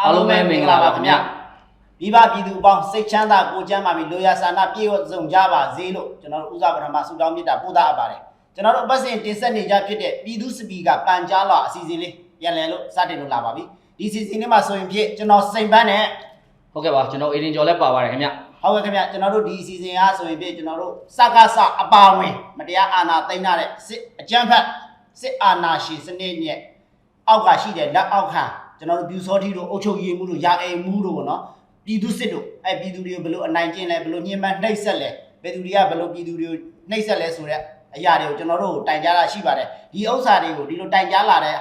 အားလုံးပဲမင်္ဂလာပါခင်ဗျမိဘပြည်သူအပေါင်းစိတ်ချမ်းသာကိုယ်ကျန်းမာပြီးလိုရာဆန္ဒပြည့်ဝစုံကြပါစေလို့ကျွန်တော်တို့ဥစားပထမဆုတောင်းမေတ္တာပို့သအပ်ပါတယ်ကျွန်တော်တို့အပတ်စဉ်တင်ဆက်နေကြဖြစ်တဲ့ပြည်သူစပီကပန်ကြားလာအစီအစဉ်လေးပြန်လည်လို့စတင်လို့လာပါပြီဒီအစီအစဉ်လေးမှာဆိုရင်ဖြစ်ကျွန်တော်စိန်ပန်းနဲ့ဟုတ်ကဲ့ပါကျွန်တော်အေရင်ကျော်လည်းပါပါတယ်ခင်ဗျဟုတ်ကဲ့ခင်ဗျကျွန်တော်တို့ဒီအစီအစဉ်အားဆိုရင်ဖြစ်ကျွန်တော်တို့စကားစအပါဝင်မတရားအာဏာသိမ်းထားတဲ့စစ်အကြမ်းဖက်စစ်အာဏာရှင်စနစ်နဲ့အောက်ကရှိတဲ့လက်အောက်ခံ ကျွန်တော်တို့ပြူစောထီတို့အုပ်ချုပ်ရေးမှုတို့ရာအိမ်မှုတို့ပေါ့နော်ပြည်သူစစ်တို့အဲပြည်သူတွေကိုဘယ်လိုအနိုင်ကျင့်လဲဘယ်လိုညှဉ်းပန်းနှိပ်စက်လဲဘယ်သူတွေကဘယ်လိုပြည်သူတွေကိုနှိပ်စက်လဲဆိုတဲ့အရာတွေကိုကျွန်တော်တို့တိုင်ကြားတာရှိပါတယ်ဒီဥစ္စာတွေကိုဒီလိုတိုင်ကြားလာတဲ့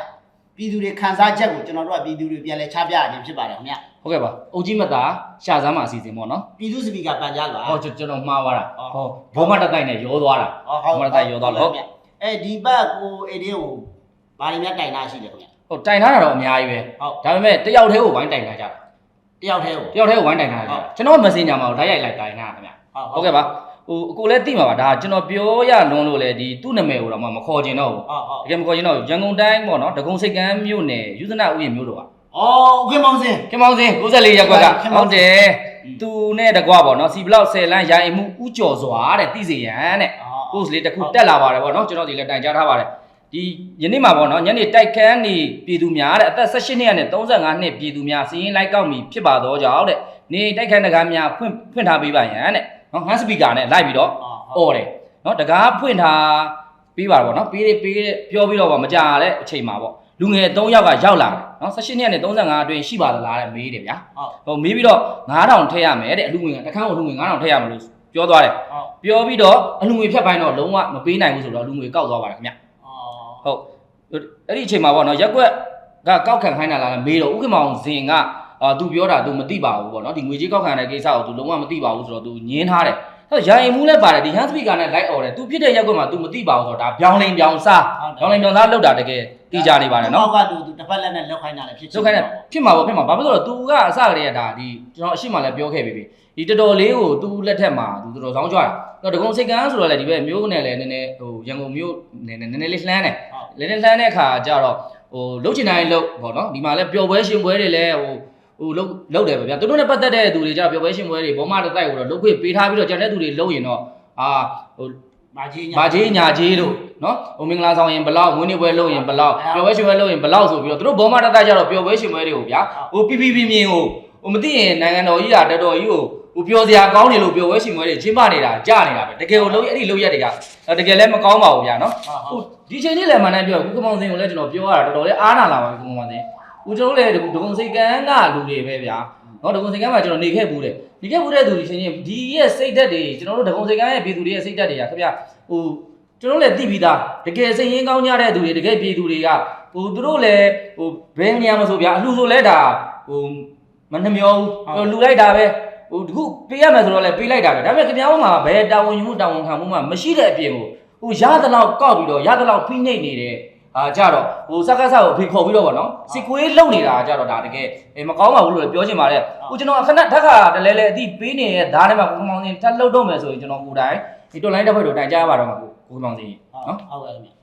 ပြည်သူတွေခံစားချက်ကိုကျွန်တော်တို့ကပြည်သူတွေပြန်လဲချပြရခြင်းဖြစ်ပါတယ်ခင်ဗျဟုတ်ကဲ့ပါအုတ်ကြီးမတာရှာစမ်းမှာအစီအစဉ်ပေါ့နော်ပြည်သူစပီကပန်ကြားလာဟောကျွန်ကျွန်တော်မှားသွားတာဟုတ်ဟောဘောမတက်တိုက်နဲ့ရောသွားတာဟုတ်ဘောမတက်တိုက်ရောသွားလို့ဗျအဲဒီဘက်ကိုအေဒီကိုဘာတွေများတိုင်တာရှိတယ်ခင်ဗျ ဟုတ်တိုင်ထားတာတော့အများကြီးပဲဟုတ်ဒါပေမဲ့တယောက်တည်းကိုဝိုင်းတိုင်ထားကြတာတယောက်တည်းကိုတယောက်တည်းကိုဝိုင်းတိုင်ထားကြတာကျွန်တော်မစင်ညာမှာဓာတ်ရိုက်လိုက်တိုင်ထားတာခင်ဗျဟုတ်ကဲ့ပါဟိုအကိုလည်းသိမှာပါဒါကျွန်တော်ပြောရလွန်းလို့လေဒီသူ့နာမည်ကိုတော့မခေါ်ချင်တော့ဘူးဟုတ်ဟုတ်တကယ်မခေါ်ချင်တော့ဘူးရန်ကုန်တိုင်းပေါ့နော်ဒဂုံစိတ်ကမ်းမြို့နယ်ယူဇနာဥယျာဉ်မြို့တော်ကအော်ခင်မောင်စင်ခင်မောင်စင်94ရပ်ကွက်ကခင်မောဟုင်တ်စင်တယ်သူနဲ့တကွာပေါ့နော်စီဘလောက်10လမ်းရိုင်မှုဥကြော်စွာတဲ့သိစေရန်တဲ့ post လေးတစ်ခုတက်လာပါတယ်ပေါ့နော်ကျွန်တော်ဒီလည်းတိုင်ကြားထားပါတယ် ဒီယနေ့မှာပေါ့နော်ညနေတိုက်ခန်းနေပြည်သူများတဲ့အသက်18နှစ်နဲ့35နှစ်ပြည်သူများစီးရင်လိုက်ကောက်မိဖြစ်ပါတော့ကြောင့်တဲ့နေတိုက်ခန်းတကားများဖွင့်ဖွင့်ထားပေးပါရန်တဲ့နော်ဟန်စပီကာနဲ့လိုက်ပြီးတော့ဟုတ်អော်တယ်နော်တကားဖွင့်ထားပေးပါတော့ဗောနော်ပေးပေးပြောပြီးတော့ဗောမကြတဲ့အချိန်မှာဗောလူငယ်3ယောက်ကရောက်လာတယ်နော်18နှစ်နဲ့35အတွင်းရှိပါသလားတဲ့မေးတယ်ဗျာဟုတ်ဟိုမေးပြီးတော့9000ထည့်ရမယ်တဲ့အလူငွေကတစ်ခါကိုအလူငွေ9000ထည့်ရမယ်လို့ပြောသွားတယ်ဟုတ်ပြောပြီးတော့အလူငွေဖြတ်ပိုင်းတော့လုံးဝမပေးနိုင်ဘူးဆိုတော့အလူငွေကောက်သွားပါတယ်ခင်ဗျအော် ဟုတ်အဲ့ဒီအချိန်မှာဗောနော်ရက်ကွက်ကကောက်ခံခိုင်းတာလားမေးတော့ဥက္ကမောင်ဇင်ကအာသူပြောတာ तू မသိပါဘူးဗောနော်ဒီငွေကြီးကောက်ခံတဲ့ကိစ္စကို तू လုံးဝမသိပါဘူးဆိုတော့ तू ညင်းထားတယ်အဲ့တော့ယာယီမှုလည်းပါတယ်ဒီ hand speaker နဲ့ light order သူဖြစ်တဲ့ရက်ကွက်မှာ तू မသိပါဘူးဆိုတော့ဒါပြောင်းလိန်ပြောင်းစားပြောင်းလိန်ပြောင်းစားလောက်တာတကယ်သိကြနေပါတယ်နော် နောက်ကတူသူတစ်ဖက်လက်နဲ့လောက်ခိုင်းတာလည်းဖြစ် လုတ်ခိုင်းတဲ့ဖြစ်မှာပေါ့ဖြစ်မှာဘာဖြစ်လို့လဲ तू ကအစကတည်းကဒါဒီကျွန်တော်အရှိမှလည်းပြောခဲ့ပြီပြီဒီတော်တော်လေးကို तू လက်ထက်မှာ तू တော်တော်ဆောင်းကြွတာတော့ဒဂုံစိတ်ကန်းဆိုတော့လည်းဒီဘက်မျိုးနဲ့လည်းနည်းနည်းဟိုရန်ကုန်မျိုးနည်းနည်းနည်းနည်းလေးလှမ်းတယ် လည်းလည်းလှမ်းတဲ့အခါကျတော့ဟိုလုတ်ချင်တိုင်းလုတ်ပေါ့နော်ဒီမှာလည်းပျော်ပွဲရှင်ပွဲတွေလည်းဟိုဟိုလုတ်လုတ်တယ်ပဲဗျာသူတို့နဲ့ပတ်သက်တဲ့သူတွေကျတော့ပျော်ပွဲရှင်ပွဲတွေဘောမတစ်တိုက်ကိုတော့လုတ်ခွေပေးထားပြီးတော့ကျန်တဲ့သူတွေလုတ်ရင်တော့အာဟိုမာကြီးညာဘာကြီးညာကြီးလို့နော်ဟိုမင်္ဂလာဆောင်ရင်ဘလောက်ဝင်းနေပွဲလုပ်ရင်ဘလောက်ပျော်ပွဲရှင်ပွဲလုပ်ရင်ဘလောက်ဆိုပြီးတော့သူတို့ဘောမတတကြတော့ပျော်ပွဲရှင်ပွဲတွေကိုဗျာဟိုပြပြပြမြင်ဟိုဟိုမသိရင်နိုင်ငံတော်ကြီးကတော်တော်ကြီးကို ဟိုပျော်စရာကောင်းနေလို့ပျော်ပွဲရှင်ပွဲတွေကျင်းပနေတာကြားနေတာပဲတကယ်ကိုလုံးအဲ့ဒီလုံးရက်တွေကတကယ်လည်းမကောင်းပါဘူးဗျာနော်ဟုတ်ဟုတ်ဟိုဒီချိန်ကြီးလည်းမှန်တယ်ပြောကုကမောင်စင်ကိုလည်းကျွန်တော်ပြောရတာတော်တော်လေးအားနာလာပါပြီကုကမောင်စင်ဟိုကျွန်တော်လည်းဒဂုံစိတ်ကန်းကလူတွေပဲဗျာနော်ဒဂုံစိတ်ကန်းမှာကျွန်တော်နေခဲ့ဘူးတဲ့နေခဲ့ဘူးတဲ့သူဒီချိန်ကြီးဒီရဲ့စိတ်ဓာတ်တွေကျွန်တော်တို့ဒဂုံစိတ်ကန်းရဲ့ပြည်သူတွေရဲ့စိတ်ဓာတ်တွေကခင်ဗျဟိုကျွန်တော်လည်းသိပြီးသားတကယ်စိတ်ရင်းကောင်းကြတဲ့သူတွေတကယ်ပြည်သူတွေကဟိုသူတို့လည်းဟိုဘယ်နေရာမှာဆိုဗျာအလှဆိုလဲဒါဟိုမနှမျောဘူးဟိုလူလိုက်တာပဲ ဟိုတခုပေးရမယ်ဆိုတော့လည်းပေးလိုက်တာပဲဒါပေမဲ့ခင်ဗျားတို့မှာဘယ်တာဝန်ယူမှုတာဝန်ခံမှုမှမရှိတဲ့အပြင်ကိုဟိုရသလောက်ကောက်ပြီးတော့ရသလောက်ဖိနှိပ်နေတဲ့အာကြတော့ဟိုစက္ကဆကိုဖိခေါ်ပြီးတော့ဗောနော်စစ်ကွေးလုံနေတာကြတော့ဒါတကယ်အေးမကောင်းပါဘူးလို့လည်းပြောချင်ပါတယ်ဟိုကျွန်တော်အခဏဓာတ်ခါတလဲလဲအတိပေးနေတဲ့ဓာတ်ထဲမှာကိုမောင်စင်ထပ်လှုပ်တော့မယ်ဆိုရင်ကျွန်တော်ကိုယ်တိုင်ဒီတွန်လိုင်းတစ်ဖွဲ့တို့တိုင်ကြားပါတော့မှာကိုကိုမောင်စင်နော်ဟုတ်ကဲ့ခင်ဗျ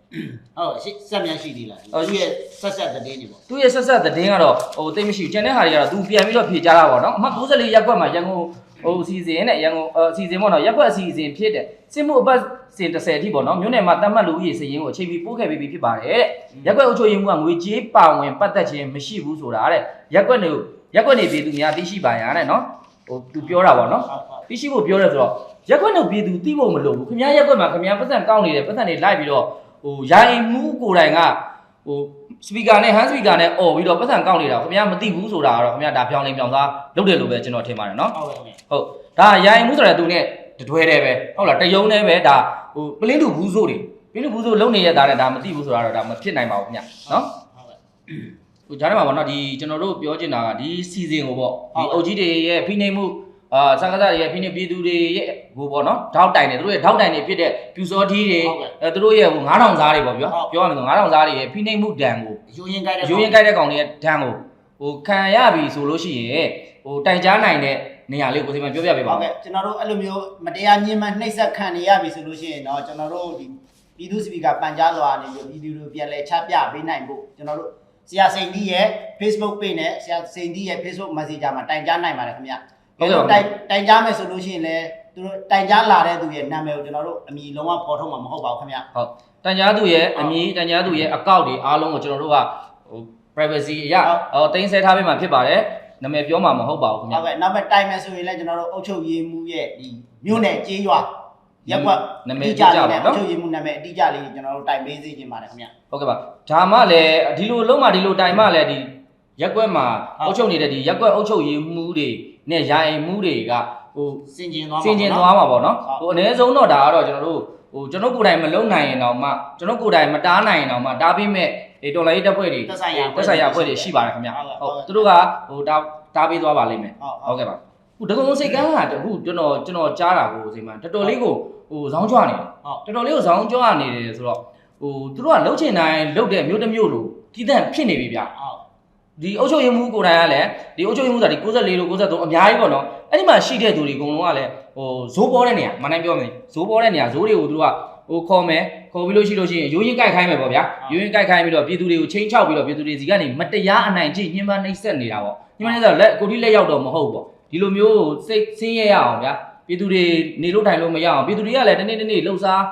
ဟုတ်ရှိဆက်မြန်ရှိသေးလားဟုတ်သူရဲ့ဆက်ဆက်တဲ့တင်းတွေပေါ့သူရဲ့ဆက်ဆက်သတင်းကတော့ဟိုတိတ်မရှိဘူးကျန်တဲ့ဟာတွေကတော့သူပြန်ပြီးတော့ဖြေကြတာပေါ့နော်အမှတ်94ရက်ကွက်မှာရန်ကုန်ဟိုအစီအစဉ်နဲ့ရန်ကုန်အစီအစဉ်ပေါ့နော်ရက်ကွက်အစီအစဉ်ဖြစ်တဲ့စစ်မှုအပတ်စဉ်30အထိပေါ့နော်မြို့နယ်မှာတတ်မှတ်လူဦးရေစည်ရင်းကိုအချိန်ပြီးပို့ခဲ့ပြီးဖြစ်ပါတယ်တဲ့ရက်ကွက်အုပ်ချုပ်ရေးမှူးကငွေကြေးပါဝင်ပတ်သက်ခြင်းမရှိဘူးဆိုတာတဲ့ရက်ကွက်နေရက်ကွက်နေပြည်သူများသိရှိပါရတဲ့နော်ဟိုသူပြောတာပေါ့နော်ဟုတ်ဟုတ်သိရှိဖို့ပြောရဲဆိုတော့ရက်ကွက်နေပြည်သူသိဖို့မလိုဘူးခင်ဗျားရက်ကွက်မှာခင်ဗျားပတ်စံကောင်းနေတယ်ပတ်စံတွေလိုက်ပြီးတော့ ဟိုရိုင်မှုကိုယ်တိုင်ကဟိုစပီကာနဲ့ဟန်စပီကာနဲ့អော်ပြီးတော့ပတ်စံကောက်နေတာခင်ဗျားမသိဘူးဆိုတာကတော့ခင်ဗျားဒါပြောင်းလင်းပြောင်းစားလုပ်တယ်လို့ပဲကျွန်တော်ထင်ပါတယ်နော်ဟုတ်ကဲ့ခင်ဗျဟုတ်ဒါရိုင်မှုဆိုတဲ့သူနဲ့တတွဲတယ်ပဲဟုတ်လားတယုံနဲ့ပဲဒါဟိုပလင်းတူဘူးဆိုတွေပလင်းတူဘူးဆိုလုံနေရတာနဲ့ဒါမသိဘူးဆိုတာတော့ဒါမဖြစ်နိုင်ပါဘူးခင်ဗျာနော်ဟုတ်ကဲ့ဟိုကြားထဲမှာပေါ့နော်ဒီကျွန်တော်တို့ပြောချင်တာကဒီစီဇန်ကိုပေါ့ဟုတ်ဒီအုပ်ကြီးတွေရဲ့ဖိနှိပ်မှု အာစကားစားတွေရဲ့ဖိနှိပ်ပြည်သူတွေရဲ့ဟိုပေါ့နော်ဓာတ်တိုင်တွေသူတို့ရဲ့ဓာတ်တိုင်တွေဖြစ်တဲ့ပြူစောထီးတွေဟုတ်ကဲ့အဲသူတို့ရဲ့ဟို9000စားတွေပေါ့ပြောဟုတ်ပြောရမယ်ဆို9000စားတွေရဲ့ဖိနှိပ်မှုဒဏ်ကိုယူရင်ကြိုက်တဲ့ရိုးရင်ကြိုက်တဲ့ကောင်တွေရဲ့ဒဏ်ကိုဟိုခံရပြီဆိုလို့ရှိရင်ဟိုတိုင်ကြားနိုင်တဲ့နေရာလေးကိုကိုစိမပြောပြပေးပါဟုတ်ဦးကဲ့ကျွန်တော်တို့အဲ့လိုမျိုးမတရားညှဉ်းပန်းနှိပ်စက်ခံနေရပြီဆိုလို့ရှိရင်တော့ကျွန်တော်တို့ဒီပြည်သူစပီကာပန်ကြားလွာနေပြီးပြည်သူတို့ပြန်လဲချပြပေးနိုင်ဖို့ကျွန်တော်တို့ဆရာစိန်ဒီရဲ့ Facebook page နဲ့ဆရာစိန်ဒီရဲ့ Facebook Messenger မှာတိုင်ကြားနိုင်ပါတယ်ခင်ဗျ တိုင်တိုင်ကြားမယ်ဆိုလို့ရှိရင်လည်းသူတို့တိုင်ကြားလာတဲ့သူရဲ့နာမည်ကိုကျွန်တော်တို့အမည်လုံးဝပေါ်ထုတ်မှာမဟုတ်ပါဘူးခင်ဗျဟုတ်တန်ကြားသူရဲ့အမည်တန်ကြားသူရဲ့အကောင့်တွေအားလုံးကိုကျွန်တော်တို့ကဟို privacy အရဟိုတင်ဆက်ထားပေးမှာဖြစ်ပါတယ်နာမည်ပြောမှာမဟုတ်ပါဘူးခင်ဗျာဟုတ်ကဲ့နောက်ပဲတိုင်မယ်ဆိုရင်လည်းကျွန်တော်တို့အုတ်ချုပ်ရေးမှုရဲ့ဒီမြို့နယ်ကြေးရွာရက်ကွက်နာမည်ကြကြပါအုနော်တ်ချုပ်ရေးမှုနာမည်အတိအကျလေးကျွန်တော်တို့တိုင်ပေးစေချင်ပါတယ်ခင်ဗျဟုတ်ကဲ့ပါဒါမှလည်းဒီလိုလုံးမှဒီလိုတိုင်မှလည်းဒီရက်ကွက်မှာဟုတ်အုပ်ချုပ်နေတဲ့ဒီရက်ကွက်အုပ်ချုပ်ရေးမှုတွေ နဲ့ယာယီမှုတွေကဟိုစင်ကျင်သွားမှာစင်ကျင်သွားမှာပေါ့နော်ဟုတ်ဟိုအနည်းဆုံးတော့ဒါကတော့ကျွန်တော်တို့ဟိုကျွန်တော်ကိုယ်တိုင်မလုံနိုင်ရင်တော့မှကျွန်တော်ကိုယ်တိုင်မတားနိုင်ရင်တော့မှတားပြီးမဲ့ဒီတော်လိုင်းတပ်ဖွဲ့တွေသက်ဆိုင်ရာသက်ဆိုင်ရာအဖွဲ့တွေရှိပါတယ်ခင်ဗျဟုတ်ကဲ့ဟုတ်သူတို့ကဟိုတားတားပေးသွားပါလိမ့်မယ်ဟုတ်ဟုတ်ကဲ့ပါခုဒဂုံစိတ်ကန်းကအခုကျွန်တော်ကျွန်တော်ကြားတာကိုစိတ်မှတော်တော်လေးကိုဟိုဇောင်းကြွနေတယ်ဟုတ်တော်တော်လေးကိုဇောင်းကြွနေတယ်ဆိုတော့ဟိုသူတို့ကလှုပ်ချင်တိုင်းလှုပ်တဲ့မျိုးတစ်မျိုးလိုကြီးတန့်ဖြစ်နေပြီဗျဟုတ် ဒီအုပ်ချုပ်ရေးမှုကိုယ်တိုင်ကလည်းဒီအုပ်ချုပ်ရေးမှုဆိုတာဒီ64လို့63အများကြီးပေါ့နော်အဲ့ဒီမှာရှိတဲ့သူတွေအကုန်လုံးကလည်းဟိုဇိုးပေါ်တဲ့နေရာမနိုင်ပြောမယ်ဇိုးပေါ်တဲ့နေရာဇိုးတွေကိုသူတို့ကဟိုခေါ်မယ်ခေါ်ပြီးလို့ရှိလို့ရှိရင်ရိုးရင်ကြိုက်ခိုင်းမယ်ပေါ့ဗျာရိုးရင်ကြိုက်ခိုင်းပြီးတော့ပြည်သူတွေကိုချိန်ချောက်ပြီးတော့ပြည်သူတွေစီကနေမတရားအနိုင်ကျင့်ညှဉ်းပန်းနှိပ်စက်နေတာပေါ့ညှဉ်းပန်းနှိပ်စက်လက်ကိုတိလက်ရောက်တော့မဟုတ်ပေါ့ဒီလိုမျိုးစိတ်ဆင်းရဲရအောင်ဗျာပြည်သူတွေနေလို့ထိုင်လို့မရအောင်ပြည်သူတွေကလည်းတနေ့တနေ့လှုပ်ရှား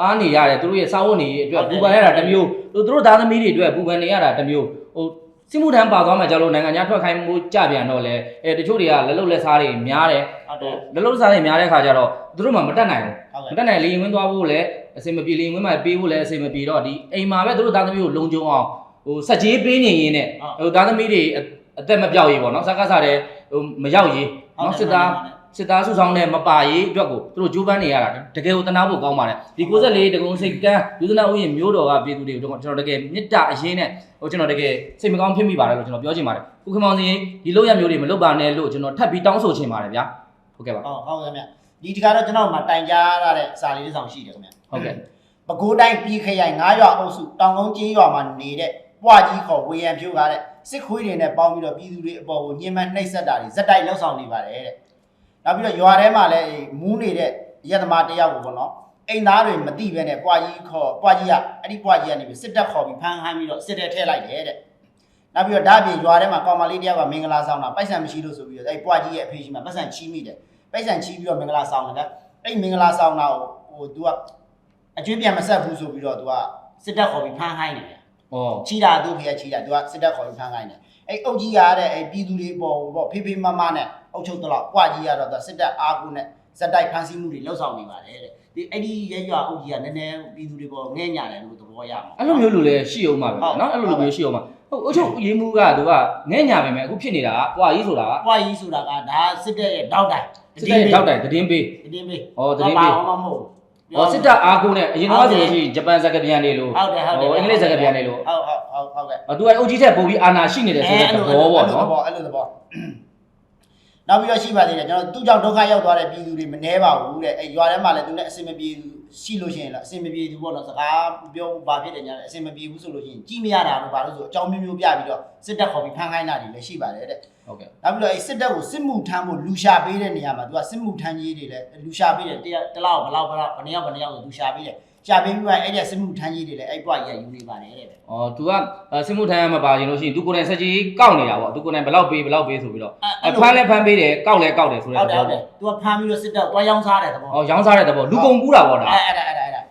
အားနေရတယ်သူတို့ရဲ့စာဝတ်နေရေးအတွက်ပူပန်ရတာတစ်မျိုးသူတို့သားသမီးတွေအတွက်ပူပန်နေရတာတစ်မျိုးဟို စစ်မှုထမ်းပါသွားမှကြလို့နိုင်ငံခြားထွက်ခိုင်းမှုကြပြန်တော့လေအဲတချို့တွေကလက်လုတ်လက်စားတွေများတယ်ဟုတ်တယ်လက်လုတ်လက်စားတွေများတဲ့ခါကျတော့သူတို့မှမတက်နိုင်ဘူးဟုတ်မကဲ့တက်နိုင်လေရင်ဝင်သွားဖို့လည်းအစင်မပြေလေရင်ဝင်မှပေးဖို့လည်းအစင်မပြေတော့ဒီအိမ်မှာပဲသူတို့သားသမီးကိုလုံခြုံအောင်ဟိုစက်ကြီးပေးနေရင်းနဲ့ဟိုသားသမီးတွေအအသက်မပြောက်ရေးပေါ့နော်စကားစားတဲ့ဟိုမရောက်ရေးနော်စစ်သား စစ်သားစုဆောင်တဲ့မပါရေးအတွက်ကိုသူတို့ကြိုးပမ်းနေရတာတကယ်ကိုတနာဖို့ကောင်းပါတယ်ဒီ64တကုံစိတ်ကန်းလူသနာဥယျာဉ်မျိုးတော်ကပြည်သူတွေကိုကျွန်တော်တကယ်မေတ္တာအရင်နဲ့ဟိုကျွန်တော်တကယ်စိတ်မကောင်းဖြစ်မိပါတယ်လို့ကျွန်တော်ပြောချင်ပါတယ်ခုခင်မောင်စင်ဒီလိုရမျိုးတွေမလုပ်ပါနဲ့လို့ကျွန်တော်ထပ်ပြီးတောင်းဆိုချင်ပါတယ်ဗျာဟုတ်ကဲ့ပါဟုတ်ဟုတ်ကဲ့ခင်ဗျဒီတခါတော့ကျွန်တော်မှတိုင်ကြားရတဲ့စာလေးတစ်စောင်ရှိတယ်ခင်ဗျဟုတ်ကဲ့ပဲခူးတိုင်းပြည်ခရိုင်9ရွာအုပ်စုတောင်ကုန်းကျေးရွာမှာနေတဲ့ပွားကြီးခေါ်ဝေယံဖြိုးကားတဲ့စစ်ခွေးတွေနဲ့ပေါင်းပြီးတော့ပြည်သူတွေအပေါ်ကိုညှဉ်းပန်းနှိပ်စက်တာတွေဇက်တိုက်လှုပ်ဆောင်နေပါတယ်တဲ့ နောက်ပြီးတော့ရွာထဲမှာလည်းမူးနေတဲ့ရက်သမားတယောက်ကိုပေါ့နော်အိမ်သားတွေမသိဘဲနဲ့ပွားကြီးခေါ်ပွားကြီးကအဲ့ဒီပွားကြီးကနေပြီးစစ်တပ်ခေါ်ပြီးဖမ်းဟမ်းပြီးတော့စစ်တပ်ထဲလိုက်တယ်တဲ့နောက်ပြီးတော့ဒါအပြင်ရွာထဲမှာကောင်မလေးတယောက်ကမင်္ဂလာဆောင်တာပိုက်ဆံမရှိလို့ဆိုပြီးတော့အဲ့ပွားကြီးရဲ့အဖေရှိမှာပိုက်ဆံချီးမိတယ်ပိုက်ဆံချီးပြီးတော့မင်္ဂလာဆောင်တယ်ကအဲ့မင်္ဂလာဆောင်တာကိုဟို तू ကအကျွေးပြန်မဆက်ဘူးဆိုပြီးတော့ तू ကစစ်တပ်ခေါ်ပြီးဖမ်းဟိုင်းတယ်ဗျာ ဩ ချီတာသူ့ဖေကချီတာ तू ကစစ်တပ်ခေါ်ပြီးဖမ်းဟိုင်းတယ်အဲ့အုတ်ကြီးကတဲ့အဲ့ပြည်သူတွေပေါ်ကိုပေါ့ဖေးဖေးမမနဲ့ အုတ်ချုပ်တော့ပွားကြီးကတော့ तू စစ်တပ်အားကိုနဲ့ဇက်တိုက်ဖမ်းဆီးမှုတွေလှုပ်ဆောင်နေပါတယ်တဲ့ဒီအဲ့ဒီရဲရွာအုတ်ကြီးကနည်းနည်းပြည်သူတွေပေါ်ငဲ့ညာတယ်လို့သဘောရမှာအဲ့လိုမျိုးလူလည်းရှိအောင်ပါပဲဟုတ်နော်အဲ့လိုလိုမျိုးရှိအောင်ပါဟုတ်အချုပ်ရေးမှုကသူကငဲ့ညာပဲမယ်အခုဖြစ်နေတာကပွာကြီးဆိုတာကပွားကြီးဆိုတာကဒါစစ်တပ်ရဲ့တောက်တိုင်စစ်တပ်ရဲ့ထောက်တိုင်သတင်းပေးတည်င်းပေးဩသတင်းပေးဘာမှမဟုတ်ဟောစစ်တပ်အားကိုနဲ့အရင်ကဆိုလို့ရှိရင်ဂျပန်စကားပြန်နေလို့ဟုတ်တယ်ဟုတ်တယ်ဟိုအင်္ဂလိပ်စကားပြန်နေလို့ဟုတ်ဟုတ်ဟုတ်ဟုတ်ကဲ့အတူကအုပ်ကြီးထက်ပိုပြီးအာနာရှိနေတယ်ဆိုတဲ့သဘောပေါ့နော်အဲ့လိုသဘော နောက်ပြီးတော့ရှိပါသေးတယ်ကျွန်တော်သူ့ကြောင့်ဒုက္ခရောက်သွားတဲ့ပြည်သူတွေမနှဲပါဘူးတဲ့အဲရွာထဲမှာလည်းသူနဲ့အစင်မပြေဘူးရှိလို့ရှိရင်လည်းအစင်မပြေဘူးပေါ့နော်စကားပြောဘာဖြစ်တယ်ညာလဲအစင်မပြေဘူးဆိုလို့ရှိရင်ကြည်မရတာတော့ဘာလို့ဆိုအကြောင်းမျိုးမျိုးပြပြီးတော့စစ်တပ်ခေါ်ပြီးဖမ်းခိုင်းတာတွေလည်းရှိပါတယ်တဲ့ဟုတ်ကဲ့နောက်ပြီးတော့အဲစစ်တပ်ကိုစစ်မှုထမ်းဖို့လူရှာပေးတဲ့နေရာမှာသူကစစ်မှုထမ်းကြီးတွေလည်းလူရှာပေးတယ်တရတလောက်ဘလောက်ဘလောက်ဘယ်နှစ်ယောက်ဘယ်နှစ်ယောက်ဆိုလူရှာပေးတယ် ရှာပေးပြီးတော့အဲ့ဒီစစ်မှုထမ်းကြီးတွေလည်းအဲ့ပွားကြီးကယူနေပါတယ်တဲ့ ဩ तू ကစစ်မှုထမ်းမပါရင်လို့ရှိရင် तू ကိုယ်တိုင်ဆက်ကြီးကောက်နေတာပေါ့ तू ကိုယ်တိုင်ဘယ်လောက်ပေးဘယ်လောက်ပေးဆိုပြီးတော့အဖမ်းလဲဖမ်းပေးတယ်ကောက်လဲကောက်တယ်ဆိုတဲ့ ဟုတ် သ တယ် ဘော ဟုတ်တယ် ပေါ့ သူကဖမ်းပြီးတော့စစ်တပ်တွားရောင်းစားတဲ့သဘော ဩရောင်းစားတဲ့သဘောလူကုန်ကူးတာပေါ့ဒါ အဲ့အဲ့ဒါအဲ့ဒါအဲ့ဒါ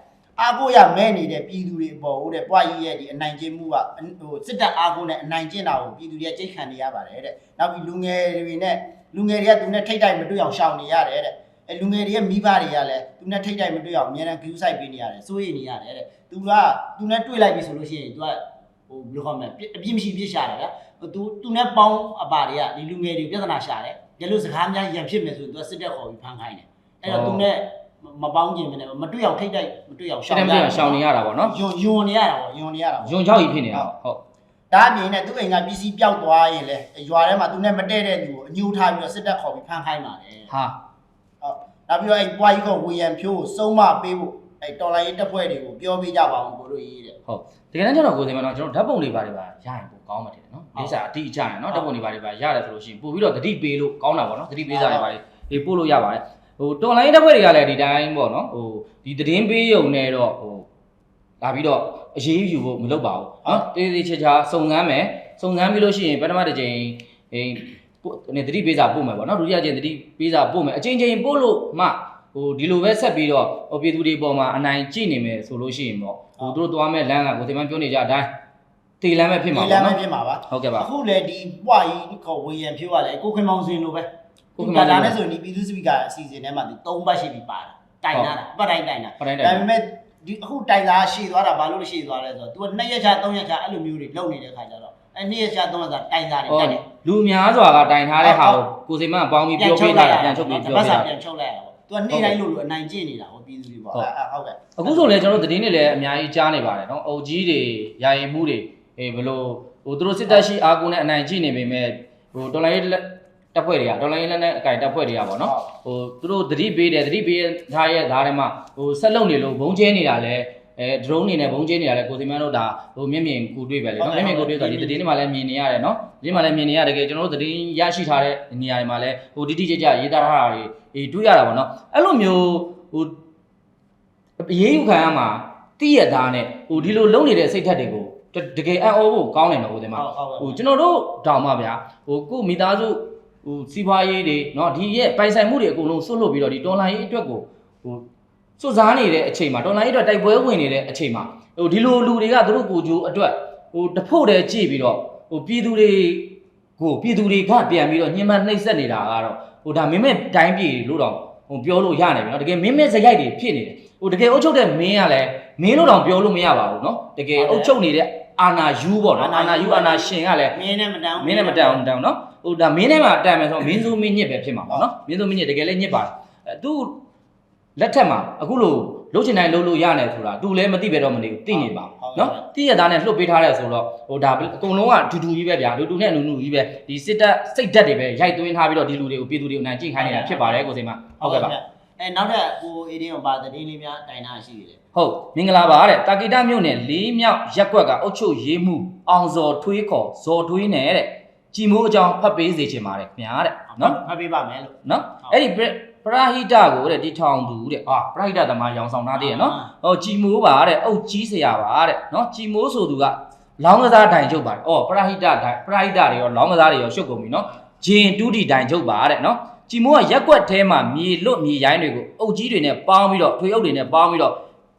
အာကိုရမဲနေတဲ့ပြည်သူတွေအပေါ်ဟုတ်တဲ့ပွားကြီးရဲ့ဒီအနိုင်ကျင့်မှုကဟိုစစ်တပ်အာကိုနဲ့အနိုင်ကျင့်တာကိုပြည်သူတွေကကြိတ်ခံနေရပါတယ်တဲ့နောက်ပြီးလူငယ်တွေနဲ့လူငယ်တွေကသူနဲ့ထိတ်တိုက်မတွေ့အောင်ရှောင်နေရတယ်တဲ့ အဲလူငယ်တွေရဲ့မိဘတွေကလည်းသူနဲ့ထိတ်တိုက်မတွေ့အောင်အများနဲ့ view site ပေးနေရတယ်စိုးရိမ်နေရတယ်တဲ့သူကသူနဲ့တွေ့လိုက်ပြီဆိုလို့ရှိရင်သူကဟိုဘယ်လိုခေါ်မလဲအပြစ်မရှိပြစ်ရှာတယ်ဗျာသူသူနဲ့ပေါင်းအပါတွေကဒီလူငယ်တွေပြဿနာရှာတယ်ရလို့စကားများရံဖြစ်မယ်ဆိုရင်သူကစစ်တပ်ခေါ်ပြီးဖမ်းခိုင်းတယ်အဲ့တော့သူနဲ့မပေါင်းခြင်းမနဲ့မတွေ့အောင်ထိတ်တိုက်မတွေ့အောင်ရှောင်းနေရှောင်းနေရတာပေါ့နော်ယွန်ယွန်နေရတာပေါ့ယွန်နေရတာပေါ့ယွန်ချောက်ကြီးဖြစ်နေတာဟုတ်ဒါအပြင်နဲ့သူ့အိမ်ကပစ္စည်းပျောက်သွားရင်လေရွာထဲမှာသူနဲ့မတည့်တဲ့သူကိုအညှိုးထားပြီးတော့စစ်တပ်ခေါ်ပြီးဖမ်းခိုင်းပါတယ်ဟာဟုတ် နောက်ပြီးတော့အဲ့ပွားကြီးကဝေယံဖြိုးကိုစုံမပေးဖို့အဲ့တော်လိုင်းရေးတပ်ဖွဲ့တွေကိုပြောပေးကြပါအောင်ကိုတို့ရေးတဲ့ဟုတ်တကယ်တမ်းကျတော့ကိုယ်စိမ်းမနော်ကျွန်တော်ဓာတ်ပုံတွေပါတယ်ပါရရင်ပိုကောင်းမှတယ်နော်ဒီစားအတိအကျရနော်ဓာတ်ပုံတွေပါတယ်ပါရတယ်ဆိုလို့ရှိရင်ပို့ပြီးတော့တတိပေးလို့ကောင်းတာပေါ့နော်တတိပေးစားတွေပါတယ်ဒီပို့လို့ရပါတယ်ဟိုတော်လိုင်းတပ်ဖွဲ့တွေကလည်းဒီတိုင်းပေါ့နော်ဟိုဒီသတင်းပေးရုံနဲ့တော့ဟိုလာပြီးတော့အရေးယူဖို့မလုပ်ပါဘူးနော်တေးသေးချာချာစုံစမ်းမယ်စုံစမ်းပြီးလို့ရှိရင်ပထမတစ်ချိ န်ဟိပို့နေတတိပေးစာပို့မယ်ပေါ့နော်ဒုတိယချိန်တတိပေးစာပို့မယ်အချိန်ချင်းပို့လို့မှဟိုဒီလိုပဲဆက်ပြီးတော့ဟိုပြည်သူတွေပေါ်မှာအနိုင်ကျင့်နေမယ်ဆိုလို့ရှိရင်ပေါ့ဟိုသူတို့သွားမဲ့လမ်းကကိုယ်စီမံပြောနေကြအတိုင်းတေလမ်းပဲဖြစ်မှာဒီလပေါ့မ်းပဲနော်ဖြစ်မှာပါဟုတ်ကဲ့ပါအခုလေဒီပွားကြီးခေါ်ဝေရန်ဖြိုးရလေကိုခင်မောင်စင်လိုပဲကိုကိုခင်ခင်မောမောင်င်စင်ဒါနဲ့ဆိုရင်ဒီပြည်သူစပီကာအစီအစဉ်ထဲမှာဒီ၃ဘတ်ရှိပြီပါတာတိုင်လာတာပတ်တိုင်းတိုင်တာဟုတ်တိုင်းတိုဒါင်ပေမဲ့ဒီအခုတိုင်တာရှည်သွားတာဘာလို့လဲရှည်သွားလဲဆိုတော့ तू က2ရက်ချ3ရက်ချအဲ့လိုမျိုးတွေလုပ်နေတဲ့ခါကျတော့ အဲ2ရက်ချ3ရက်ချတိုင်တာတွေဟောတက်တယ် လူများစွာကတိုင်ထားတဲ့ဟာကိုကိုယ်စီမံပေါင်းပြီးပြောပေးထားတာပြန်ချုပ်ပြီးပြောပတ်ပေးစာတာပြန်ချုပ်လိုက်ရတာပေါ့ तू ကနေ့တိုင်းလို့လို့အနိုင်ကျင့်နေတာဟောပြည်သူတွေပေါ့အဲဟုတ်ကဲ့အခုဆိုလည်းကျွန်တော်တို့သတင်းတွေလည်းအများကြီးကြားနေပါတယ်နော်အုပ်ကြီးတွေယာယီမှုတွေအေးဘလို့ဟိုသူတို့စစ်တပ်ရှိအာကုနဲ့အနိုင်ကျင့်နေပေမဲ့ဟိုတော်လိုင်းတပ်ဖွဲ့တွေကတော်လိုင်းလက်နဲ့အကင်တပ်ဖွဲ့တွေကပေါ့နော်ဟိုသူတို့သတိပေးတယ်သတိပေးထားရဲ့ဓာတ်ထဲမှာဟိုဆက်လုံနေလို့ဘုံကျဲနေတာလဲ အဲ drone နေနဲ့ဘုံကျဲနေတာလဲကိုစီမန်းတို့ဒါဟိုမျက်မြင်ကူတွေ့ပဲလေနော်မျက်မြင်ကူတွေ့ဆိုတော့ဒီသတင်းတွေမှာလည်းမြင်နေရတယ်နော်ဒီမှာလည်းမြင်နေရတယ်ကဲကျွန်တော်တို့သတင်းရရှိထားတဲ့နေရာတွေမှာလည်းဟိုတိတိကျကျရေးသားထားတာတွေအေးတွေ့ရတာပေါ့နော်အဲ့လိုမျိုးဟို အရေးယူခံရမှာတိရသားနဲ့ဟိုဒီလိုလုံနေတဲ့စိတ်ဓာတ်တွေကိုတတကယ်အံ့ဩဖို့ကောင်းတယ်နော်ဦးတင်မ ဟုတ်ဟုတ် ဟိုကျွန်တော်တို့တောင်မှဗျာဟိုကို့မိသားစုဟိုစီးပွားရေးတွေเนาะဒီရဲ့ပိုင်ဆိုင်မှုတွေအကုန်လုံးဆွတ်လွတ်ပြီးတော့ဒီတော်လိုင်းရေးအတွက်ကိုဟို စွစားနေတဲ့အချိန်မှာတော်လိုင်းအတွက်တိုက်ပွဲဝင်နေတဲ့အချိန်မှာဟိုဒီလိုလူတွေကသူတို့ကိုကြိုးအတွက်ဟိုတဖို့တည်းကြည့်ပြီးတော့ဟိုပြည်သူတွေကိုပြည်သူတွေကပြန်ပြီးတော့ညှဉ်းပန်းနှိပ်စက်နေတာကတော့ဟိုဒါမင်းမဲ့တိုင်းပြည်လို့တော့ဟိုပြောလို့ရတယ်ဗျနော်တကယ်မင်းမဲ့ဇယိုက်တွေဖြစ်နေတယ်ဟိုတကယ်အုပ်ချုပ်တဲ့မင်းကလည်းမင်းလို့တော့ပြောလို့မရပါဘူးနော်တကယ်အုပ်ချုပ်နေတဲ့အာနာယူပေါ့နော်အာနာယူအာနာရှင်ကလည်းမင်းနဲ့မတန်မင်းနဲ့မတန်အောင်မတန်အောင်နော်ဟိုဒါမင်းနဲ့မှတန်မယ်ဆိုတော့မင်းစုမင်းညစ်ပဲဖြစ်မှာပေါ့နော်မင်းစုမင်းညစ်တကယ်လည်းညစ်ပါတယ်သူ လက်ထက်မှာအခုလိုလုတ်ချင်တိုင်းလုတ်လို့ရတယ်ဆိုတာသူလည်းမသိပဲတော့မနေဘူးသိနေပါနော်သိရသားနဲ့လှုပ်ပေးထားတယ်ဆိုတော့ဟိုဒါအကုန်လုံးကဒူဒူကြီးပဲဗျာဒူဒူနဲ့အနူနူကြီးပဲဒီစစ်တပ်စိတ်ဓာတ်တွေပဲရိုက်သွင်းထားပြီးတော့ဒီလူတွေကိုပြည်သူတွေကိုနိုင်ကြိတ်ခိုင်းနေတာဖြစ်ပါတယ်ကိုစိမဟုတ်ကဲ့ပါအဲနောက်ထပ်ကိုအေးရင်းကိုပါတည်င်းလေးများတိုင်တာရှိတယ်ဟုတ်မင်္ဂလာပါတဲ့တာကီတမြို့နယ်လေးမြောက်ရက်ကွက်ကအုတ်ချုပ်ရေးမှုအောင်စော်ထွေးခေါ်ဇော်ထွေးနယ်တဲ့ကြည်မိုးအကြောင်းဖတ်ပေးစေချင်ပါတယ်ခင်ဗျာတဲ့နော်ဖတ်ပေးပါမယ်လို့နော်အဲ့ဒီ ပရပရာဟိတကိုတဲ့ဒီထောင်သူတဲ့ဟာပရာဟိတသမားရောင်ဆောင်ထားသေးရနော်ဟောကြည်မိုးပါတဲ့အုတ်ကြီးဆရာပါတဲ့နော်ကြည်မိုးဆိုသူကလောင်းကစားတိုင်ချုပ်ပါတယ်အော်ပရာဟိတတိုင်ပရာဟိတတွေရောလောင်းကစားတွေရောရှုပ်ကုန်ပြီနော်ဂျင်တူးတီတိုင်ချုပ်ပါတဲ့နော်ကြည်မိုးကရက်ကွက်ထဲမှာမြေလွတ်မြေရိုင်းတွေကိုအုတ်ကြီးတွေနဲ့ပေါင်းပြီးတော့ထွေအုပ်တွေနဲ့ပေါင်းပြီးတော့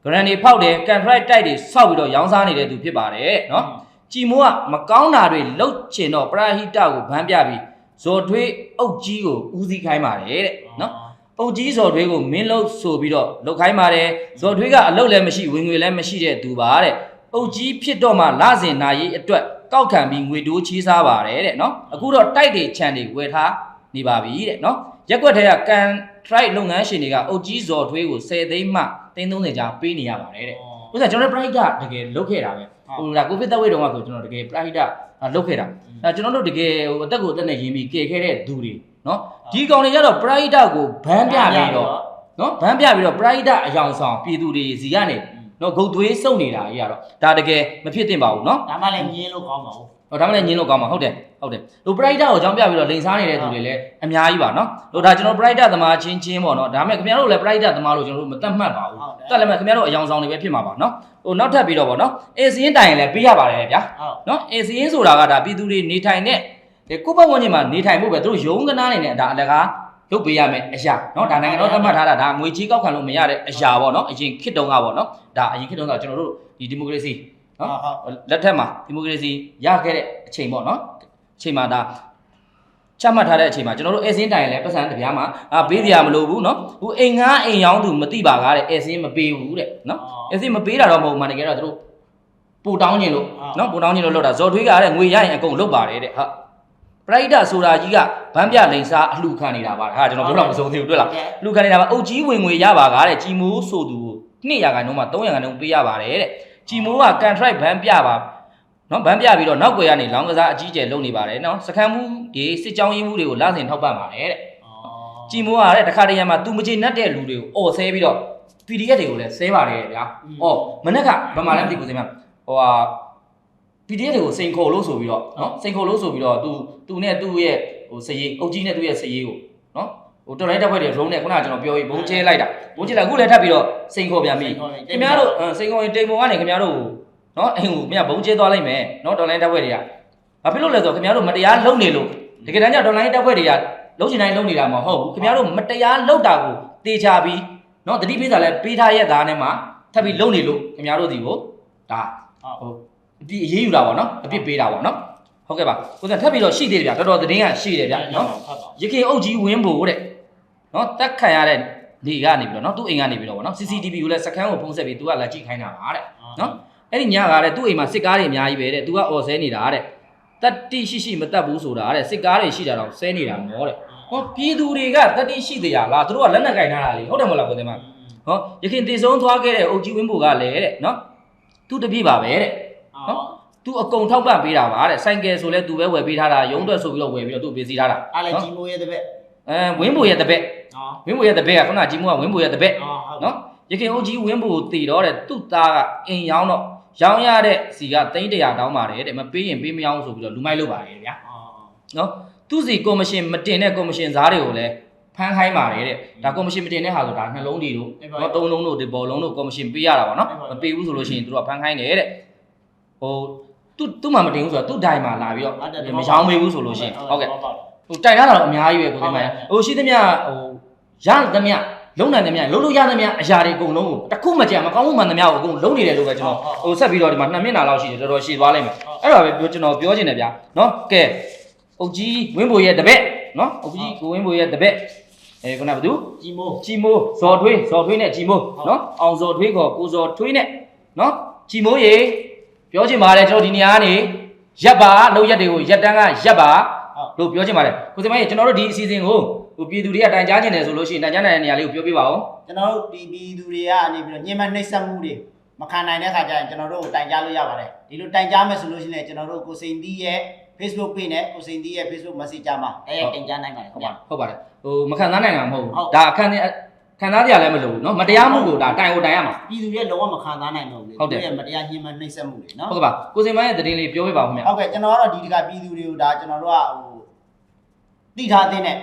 ဂရန်တွေဖောက်တယ်ကန်ထရိုက်တိုက်တွေဆောက်ပြီးတော့ရောင်းစားနေတဲ့သူဖြစ်ပါတယ်နော်ကြည်မိုးကမကောင်းတာတွေလှုပ်ချင်တော့ပရာဟိတကိုဗန်းပြပြီးဇော်ထွေးအုတ်ကြီးကိုဦးစီးခိုင်းပါတယ်တဲ့နော် အုတ်ကြီးဇော်ထွေးကိုမင်းလှုပ်ဆိုပြီးတော့လှုပ်ခိုင်းပါတယ်ဇော်ထွေးကအလုပ်လည်းမရှိဝင်ငွေလည်းမရှိတဲ့သူပါတဲ့အုတ်ကြီးဖြစ်တော့မှလစဉ်နာရေးအတွက်ကောက်ခံပြီးငွေတိုးချီးစားပါတယ်တဲ့နော်အခုတော့တိုက်တွေခြံတွေဝယ်ထားနေပါပြီတဲ့နော်ရက်ကွက်ထဲကကန်ထရိုက်လုပ်ငန်းရှင်တွေကအုတ်ကြီးဇော်ထွေးကို10သိန်းမှ330ကျာပေးနေရပါတယ်တဲ့ဥစ္စာကျွန်တော်တို့ private တကယ်လုတ်ခဲ့တာပဲဟိုဒါကိုဗစ်သက်ဝိတ်တုန်းကဆိုကျွန်တော်တကယ် private လုတ်ခဲ့တာအဲကျွန်တော်တို့တကယ်ဟိုအသက်ကိုအသက်နဲ့ရင်းပြီးကယ်ခဲ့တဲ့သူတွေနော် ဒီကောင်တွေကျတော့ private ကိုဘန်းပြပြီးတော့နော်ဘန်းပြပြီးတော့ private အယောင်ဆောင်ပြည်သူတွေစီကနေနော်ဂုတ်သွေးစုံနေတာကြီးကတော့ဒါတကယ်မဖြစ်သင့်ပါဘူးနော်ဒါမှလည်းညင်းလို့ကောင်းပါဘူးဟိုဒါမှလည်းညင်းလို့ကောင်းမှာဟုတ်တယ်ဟုတ်တယ်ဟို private ကိုအကြောင်းပြပြီးတော့လိန်စားနေတဲ့သူတွေလည်းအများကြီးပါနော်ဟိုဒါကျွန်တော် private သမားချင်းချင်းပေါ့နော်ဒါပေမဲ့ခင်ဗျားတို့လည်း private သမားလို့ကျွန်တော်တို့မတတ်မှတ်ပါဘူးတက်လည်းမဲ့ခင်ဗျားတို့အယောင်ဆောင်တွေပဲဖြစ်မှာပါနော်ဟိုနောက်ထပ်ပြီးတော့ဗောနော်အေးစင်းတိုင်ရင်လည်းပေးရပါတယ်ဗျာဟုတ်နော်အေးစင်းဆိုတာကဒါပြည်သူတွေနေထိုင်တဲ့ ဒီကိုယ့်ဘက်ဝင်ချင်းမှာနေထိုင်ဖို့ပဲသူတို့ယုံကနာနေနဲ့ဒါအလကားလုပ်ပေးရမယ်အရာနော်ဒါနိုင်ငံတော်သတ်မှတ်ထားတာဒါငွေကြီးကောက်ခံလို့မရတဲ့အရာဗောနော်အရင်ခေတ်တုန်းကဗောနော်ဒါအရင်ခေတ်တုန်းကကျွန်တော်တို့ဒီဒီမိုကရေစီနော်ဟုတ်လက်ထက်မှာဒီမိုကရေစီရခဲ့တဲ့အချိန်ပေါ့နော်အချိန်မှာဒါချမှတ်ထားတဲ့အချိန်မှာကျွန်တော်တို့အဲစင်းတိုင်လည်းပတ်စံတစ်ပြားမှာအာပေးစရာမလိုဘူးနော်ဟိုအိမ်ငါအိမ်ရောင်းသူမသိပါကားတဲ့အဲစင်းမပေးဘူးတဲ့နော်အဲစစ်မပေးတာတော့မဟုတ်မှန်တကယ်တော့သူတို့ပူတောင်းခြင်းလို့နော်ပူတောင်းခြင်းလို့လောက်တာဇော်ထွေးကတဲ့ငွေရရင်အကုန်လုတ်ပါတယ်တဲ့ဟုတ် ပရိုက်တာဆိုတာကြီးကဗန်းပြလိန်စားအလှခံနေတာပါဟာကျွန်တော်ပြောတော့မစုံသေးဘူးတွေ့လားလူခံနေတာပါအုတ်ကြီးဝင်ငွေရပါကားတဲ့ជីမိုးဆိုသူကို200ခိုင်နှုန်းမှာ300ခိုင်နှုန်းပေးရပါတယ်တဲ့ជីမိုးကကန်ထရိုက်ဗန်းပြပါနော်ဗန်းပြပြီးတော့နောက်ွယ်ကနေလောင်းကစားအကြီးကျယ်လုပ်နေပါတယ်နော်စကန်မှုဒီစစ်ကြောင်းရင်းမှုတွေကိုလဆင်ထောက်ပံ့ပါတယ်တဲ့ ကြည်မိုးရတဲ့တခါတရံမှာသူမချေနှက်တဲ့လူတွေကိုអော်ဆဲပြီးတော့ PDF တွေကိုလည်းဆဲပါတယ်ဗျာ။အော်မနေ့ကဘာမှလည်းမသိဘူးစင်မဟိုဟာ PDF တွေကိုစိန်ခေါ်လို့ဆိုပြီးတော့နော်စိန်ခေါ်လို့ဆိုပြီးတော့ तू तू နဲ့သူ့ရဲ့ဟိုစရေးအုတ်ကြီးနဲ့သူ့ရဲ့စရေးကိုနော်ဟဟိုတော်လိုင်းတက်ဖွဲ့တွေ drone နဲ့ခုနကကျွန်တော်ပြောပြီးဘုံကျဲလိုက်တာဘုံကျဲလိုက်အခုလည်းထပ်ပြီးတော့စိန်ခေါ်ပြန်ပြီခင်ဗျားတို့စိန်ခေါ်ရင်တိမ်ပေါ်ကနေခင်ဗျားတို့နော်အိမ်ကိုမြတ်ဘုံကျဲသွားလိုက်မယ်နော်တော်လိုင်းတက်ဖွဲ့တွေကဘာဖြစ်လို့လဲဆိုတော့ခင်ဗျားတို့မတရားလုပ်နေလို့တကယ်တမ်းကျတော်လိုင်းတက်ဖွဲ့တွေကလုံးချင်တိုင်းလုံးနေတာမဟုတ်ဘူးခင်ဗျားတို့မတရားလုပ်တာကိုတေချာပြီးနော်တတိပိစာလည်းပေးထားရဲ့သားနဲ့မှထပ်ပြီးလုံးနေလို့ခင်ဗျားတို့ဒီကိုဒါဟုတ် ဟိုအပြစ်အရေးယူတာပေါ့နော်အပြစ်ပေးတာပေါ့နော်ဟုတ်ကဲ့ပါကိုယ်ကထပ်ပြီးတော့ရှိသေးတယ်ဗျာတော်တော်သတင်းကရှိတယ်ဗျာနော်ဖတ်ပါရခင်အုပ်ကြီးဝင်းဖို့တဲ့နော်တက်ခံရတဲ့နေကနေပြီးတော့နော်သူ့အိမ်ကနေပြီးတော့ဗောနော် CCTV ကိုလည်းစကန်ကိုဖုံးဆက်ပြီးသူကလာကြည့်ခိုင်းတာပါတဲ့နော်အဲ့ဒီညကတဲ့သူ့အိမ်မှာစစ်ကားတွေအများကြီးပဲတဲ့သူကအော်ဆဲနေတာတဲ့တတိရှိရှိမတက်ဘူးဆိုတာတဲ့စစ်ကားတွေရှိတာတော့ဆဲနေတာမောတဲ့ဟောပြည်သူတွေကတတိရှိသေးရလားသူတို့ကလက်နက်ကင်ထားတာလေဟုတ်တယ်မဟုတ်လားကိုယ်တင်မဟောရခင်တည်ဆုံးသွားခဲ့တဲ့အုပ်ကြီးဝင်းဖို့ကလည်းတဲ့နော်သူ့တပြည့်ပါပဲတဲ့ဟုတ် သူအကုန်ထောက်ပံ့ပေးတာပါတဲ့ဆိုင်ကယ်ဆိုလဲသူပဲဝယ်ပေးထားတာရုံးတွက်ဆိုပြီးတော့ဝယ်ပြီးတော့သူ့ပေးစီထားတာအားလည်းကြီးမိုးရဲ့တဲ့ဘက်အဲဝင်းဖို့ရဲ့တပည့်ဟောဝင်းဘိုရဲ့တပည့်ကခုနကြီးမူကဝင်းဘိုရဲ့တပည့်ဟောဟုတ်နော်ရခင်အိုကြီးဝင်းဘိုတည်တော့တဲ့သူ့သားကအိမ်ရောင်းတော့ရောင်းရတဲ့စီကသိန်း100တောင်းပါတယ်တဲ့မပေးရင်ပေးမရောင်းဆိုပြီးတော့လူမိုက်လုပ်ပါတယ်ဗျာဟောနော်သူ့စီကော်မရှင်မတင်တဲ့ကော်မရှင်သားတွေကိုလည်းဖမ်းခိုင်းပါတယ်တဲ့ဒါကော်မရှင်မတင်တဲ့ဟာဆိုဒါနှလုံးတွေတို့နော်သုံးလုံးတို့ဒီဘောလုံးတို့ကော်မရှင်ပေးရတာပါနော်မပေးဘူးဆိုလို့ရှိရင်သူတို့ကဖမ်းခိုင်းတယ်တဲ့ဟို သူသူ့မှာမတင်ဘူးဆိုတော့သူ့ဒိုင်မှာလာပြီးတော့မရောင်းမေးဘူးဆိုလို့ရှိရင်ဟုတ်ကဲ့ဟိုတိုင်ရတာတော့အများကြီးပဲကိုသိမှာဟိုရှိသမျှဟိုရသမျှလုံးနိုင်သမျှလုံးလို့ရသမျှအရာတွေအကုန်လုံးကိုတစ်ခုမှကြံမကောင်းမှုမှန်သမျှကိုအကုန်လုံးနေတယ်လို့ပဲကျွန်တော်ဟိုဆက်ပြီးတော့ဒီမှာ2မိနစ်လောက်ရှိတယ်တော်တော်ရှည်သွားလိုက်မယ်အဲ့ဒါပဲပြောကျွန်တော်ပြောချင်တယ်ဗျာနော်ကဲအုတ်ကြီးဝင်းဘိုရဲ့တပည့်နော်အုတ်ကြီးကိုဝင်းဘိုရဲ့တပည့်အဲခုနကဘာသူကြီးမိုးကြီးမိုးဇော်ထွေးဇော်ထွေးနဲ့ကြီးမိုးနော်အောင်ဇော်ထွေးကောကိုဇော်ထွေးနဲ့နော်ကြီးမိုးရေ ပြောချင်ပါတယ်ကျွန်တော်ဒီနေရာကနေရက်ပါလောက်ရက်တွေကိုရက်တန်းကရက်ပါဟုတ်လို့ပြောချင်ပါတယ်ကိုစမိုင်းကျွန်တော်တို့ဒီအစီအစဉ်ကိုဟိုပြည်သူတွေကတိုင်ကြားချင်တယ်ဆိုလို့ရှိရင်တိုင်ကြားနိုင်တဲ့နေရာလေးကိုပြောပြပါဦးကျွန်တော်တို့ဒီပြည်သူတွေကနေပြီးတော့ညင်မနှိမ့်ဆက်မှုတွေမခံနိုင်တဲ့ခါကျရင်ကျွန်တော်တို့ကိုတိုင်ကြားလို့ရပါတယ်ဒီလိုတိုင်ကြားမယ်ဆိုလို့ရှိရင်ကျွန်တော်တို့ကိုစိန်တီးရဲ့ Facebook page နဲ့ကိုစိန်တီးရဲ့ Facebook Messenger မှာအဲတိုင်ကြားနိုင်ပါတယ်ခင်ဗျာဟုတ်ပါတယ်ဟိုမခံစားနိုင်တာမဟုတ်ဘူးဟုတ်ဒါအခန်း ခံစားတရားလည်းမလိုဘူးเนาะမတရားမှုကိုဒါတိုင်ကိုတိုင်ရမှာ ပြည်သူရဲ့လုံးဝမခံစားနိုင်တော့ဘူးလေ ဟုတ်တယ် သူရဲ့မတရားညှဉ်းပန်းနှိပ်စက်မှုတွေနော် ဟုတ်ကဲ့ပါကိုစင်မိုင်းရဲ့သတင်းလေးပြောပြပါဦးခင်ဗျ ဟုတ်ကဲ့ကျွန်တော်ကတော့ဒီတကပြည်သူတွေကိုဒါကျွန်တော်တို့ကဟိုတိထားတဲ့နဲ့